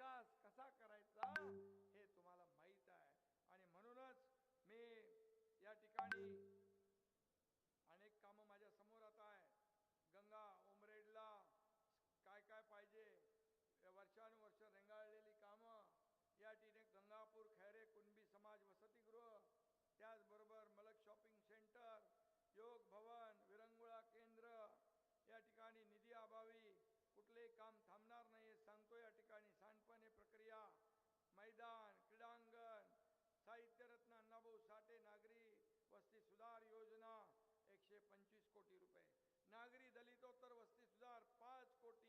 विकास कसा करायचा हे तुम्हाला माहीत आहे. आणि म्हणूनच मी या ठिकाणी अनेक कामं माझ्यासमोर आता आहे. गंगा उमरेडला काय काय पाहिजे वर्षानुवर्ष रेंगाळलेली कामं या ठिकाणी गंगापूर खैरे कुणबी समाज वसतिगृह त्याचबरोबर मलक शॉपिंग सेंटर योग भवन विरंगुळा केंद्र या ठिकाणी निधी अभावी कुठलेही काम थांबणार नाही हे सांगतो या ठिकाणी सांडपाणी प्रक्रिया मैदान क्रीडांगण साहित्यरत्न अण्णाभाऊ साठे नागरी वस्ती सुधार योजना एकशे पंचवीस कोटी रुपये नागरी दलितोत्तर वस्ती सुधार पाच कोटी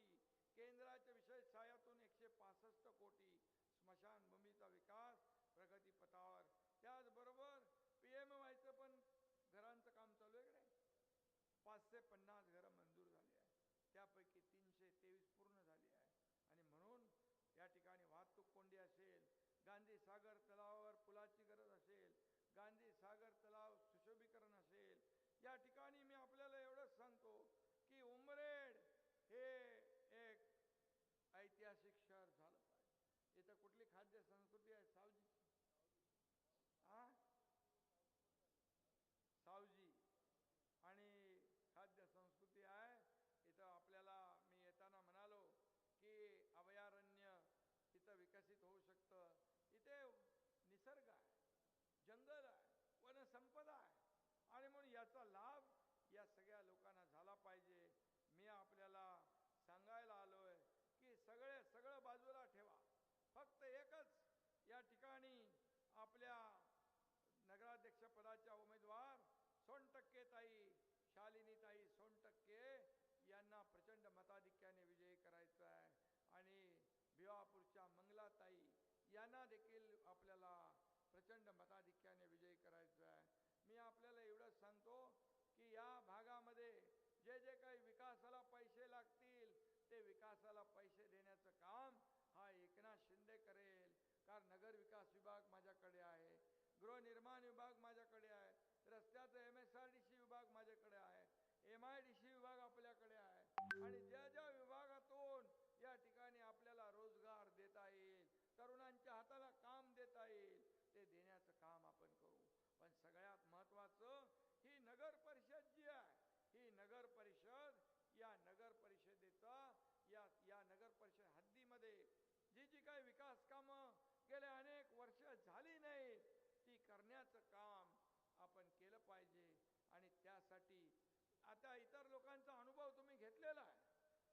केंद्राच्या विशेष सहाय्यातून एकशे पासष्ट कोटी स्मशानभूमीचा विकास प्रगतीपथावर त्याचबरोबर पी एम वायचं पण घरांचं काम चालू आहे इकडे. पाचशे पन्नास घरं मंजूर झाली आहे. त्यापैकी तीनशे तेवीस पूर्ण झाली आहे. आणि म्हणून या ठिकाणी वाहतूक कोंडी असेल गांधी सागर तलावावर पुलाची गरज असेल गांधी सागर तलाव सुशोभीकरण असेल या ठिकाणी मी आपल्याला एवढंच सांगतो की उमरेड हे एक ऐतिहासिक शहर झालं पाहिजे इथं कुठली खाद्य संस्कृती आहे सावजीची आ सावजी आणि खाद्य संस्कृती आहे इथं आपल्याला मी येताना म्हणालो की अभयारण्य इथं विकसित होऊ शकतं इथे निसर्ग आहे जंगल आहे वनसंपदा आहे आणि म्हणून याचा लाभ या सगळ्या लोकांना झाला पाहिजे मी आपल्याला सांगायला आलोय की सगळे सगळं बाजूला ठेवा फक्त एकच या ठिकाणी आपल्या नगराध्यक्ष पदाच्या उमेदवार सोनटक्के ताई शालिनी ताई सोनटक्के यांना प्रचंड मताधिक्याने विजयी करायचा आहे आणि भिवापूरच्या मंगलाताई यांना देखील आपल्याला प्रचंड मताधिक्याने विजयी करायचा आहे मी आपल्याला एवढंच सांगतो की या भागामध्ये जे जे काही विकासाला पैसे लागतील ते विकासाला पैसे देण्याचं काम हा एकनाथ शिंदे करेल कारण नगर विकास विभाग माझ्याकडे आहे गृहनिर्माण विभाग माझ्याकडे आहे रस्त्याचं M S R D C विभाग माझ्याकडे आहे. एम आय डी सी विभाग आपल्याकडे आहे आणि ज्या ज्या विभागातून या ठिकाणी आपल्याला रोजगार देता येईल तरुणांच्या हाताला काम देता येईल ते देण्याचं काम आपण करू पण सगळ्यात महत्वाचं ही नगर परिषद जी आहे ही नगर परिषद या नगर परिषदेचा या या नगर परिषद हद्दीमध्ये जी जी काही विकास कामं गेल्या अनेक वर्ष झाली नाहीत ती करण्याचं काम आपण केलं पाहिजे आणि त्यासाठी आता इतर लोकांचा अनुभव तुम्ही घेतलेला आहे.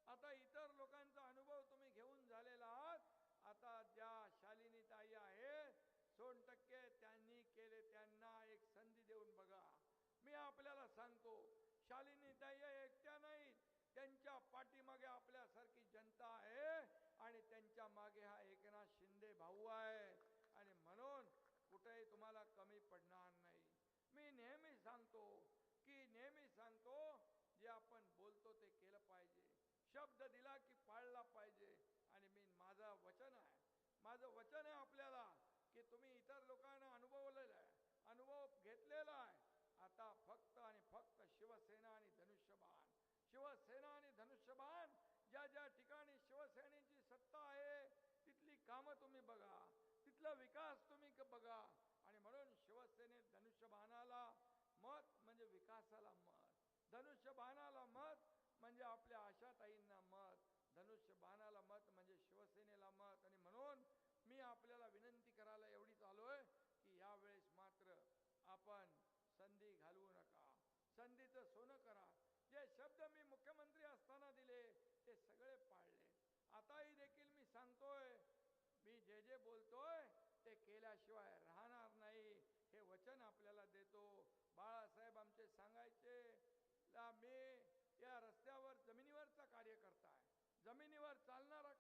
आता इतर लोकांचा अनुभव तुम्ही घेऊन झालेला आहात. आता ज्या शालिनी ताई आहेत सोन टक्के त्यांनी केले त्यांना एक संधी देऊन बघा. मी आपल्याला सांगतो शालिनी ताई एकट्या नाहीत त्यांच्या पाठीमागे आपल्यासारखी जनता आहे आणि त्यांच्या मागे हा एकनाथ शिंदे भाऊ आहे. आणि म्हणून कुठेही तुम्हाला कमी पडणार नाही. मी नेहमी सांगतो की नेहमी सांगतो जे आपण बोलतो ते केलं पाहिजे शब्द दिला की पाळला पाहिजे. आणि मी माझं वचन आहे. माझं वचन आहे आपल्याला की तुम्ही इतर लोकांना अनुभवलेलं आहे. अनुभव घेतलेला आहे. आता फक्त आणि फक्त शिवसेना आणि धनुष्यबाण. शिवसेना आणि धनुष्यबाण ज्या ज्या ठिकाणी शिवसेनेची सत्ता आहे तिथली कामं तुम्ही बघा. तिथला विकास तुम्ही बघा. आणि म्हणून शिवसेनेत धनुष्यबाणाला मत म्हणजे विकासाला मत. धनुष्यबाणाला मत म्हणजे आपल्या आशाताईंना मत धनुष्यबाणाला मत म्हणजे शिवसेनेला मत आणि म्हणून मी आपल्याला विनंती करायला एवढीच आलोय की यावेळेस मात्र आपण संधी घालवू नका. संधीचं सोनं करा. जे शब्द मी मुख्यमंत्री असताना दिले ते सगळे पाळले. आताही देखील मी सांगतोय मी जे जे बोलतोय ते केल्याशिवाय राहणार नाही. हे वचन आपल्याला देतो. बाळासाहेब आमचे सांगायचे ला मी या रस्त्यावर जमिनीवरचा कार्यकर्ता आहे. जमिनीवर चालणारा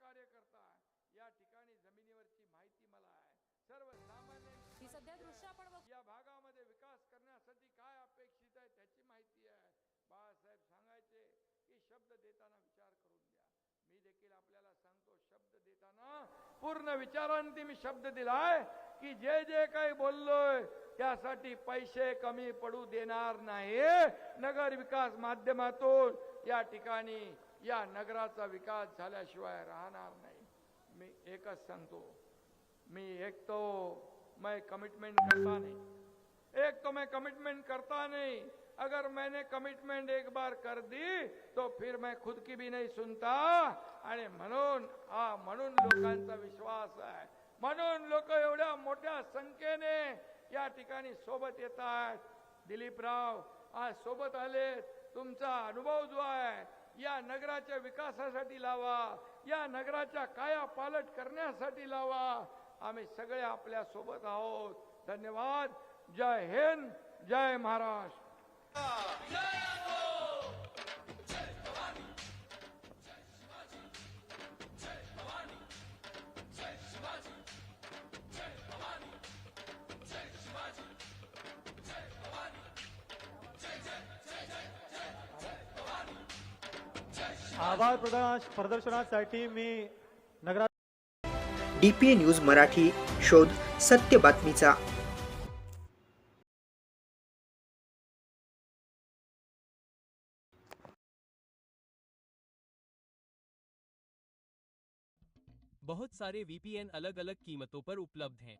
बाळासाहेब सांगायचे की शब्द देताना विचार करून द्या. मी देखील आपल्याला सांगतो शब्द देताना पूर्ण विचारांती मी शब्द दिलाय की जे जे काही बोललोय त्यासाठी पैसे कमी पडू देणार नाही. नगर विकास माध्यमातून या ठिकाणी या नगराचा विकास झाल्याशिवाय राहणार नाही. मी एकच सांगतो मी एक तो मैं कमिटमेंट करता नहीं. एक तो मैं कमिटमेंट करता नहीं. अगर मैंने कमिटमेंट एक बार कर दी तो फिर मैं खुद की भी नहीं सुनता। आणि म्हणून हा म्हणून लोकांचा विश्वास आहे म्हणून लोक एवढ्या मोठ्या संख्येने या ठिकाणी सोबत येत आहेत दिलीपराव आज सोबत आले. तुमचा अनुभव जो आहे या नगराच्या विकासासाठी लावा. या नगराच्या काया पालट करण्यासाठी लावा. आम्ही सगळे आपल्यासोबत आहोत. धन्यवाद. जय हिंद जय महाराष्ट्र. आभार प्रदर्श प्रदर्शनासाठी मी नगरा डीपीए न्यूज मराठी शोध सत्य बातमीचा बहुत सारे वीपीएन अलग अलग कीमतों पर उपलब्ध हैं।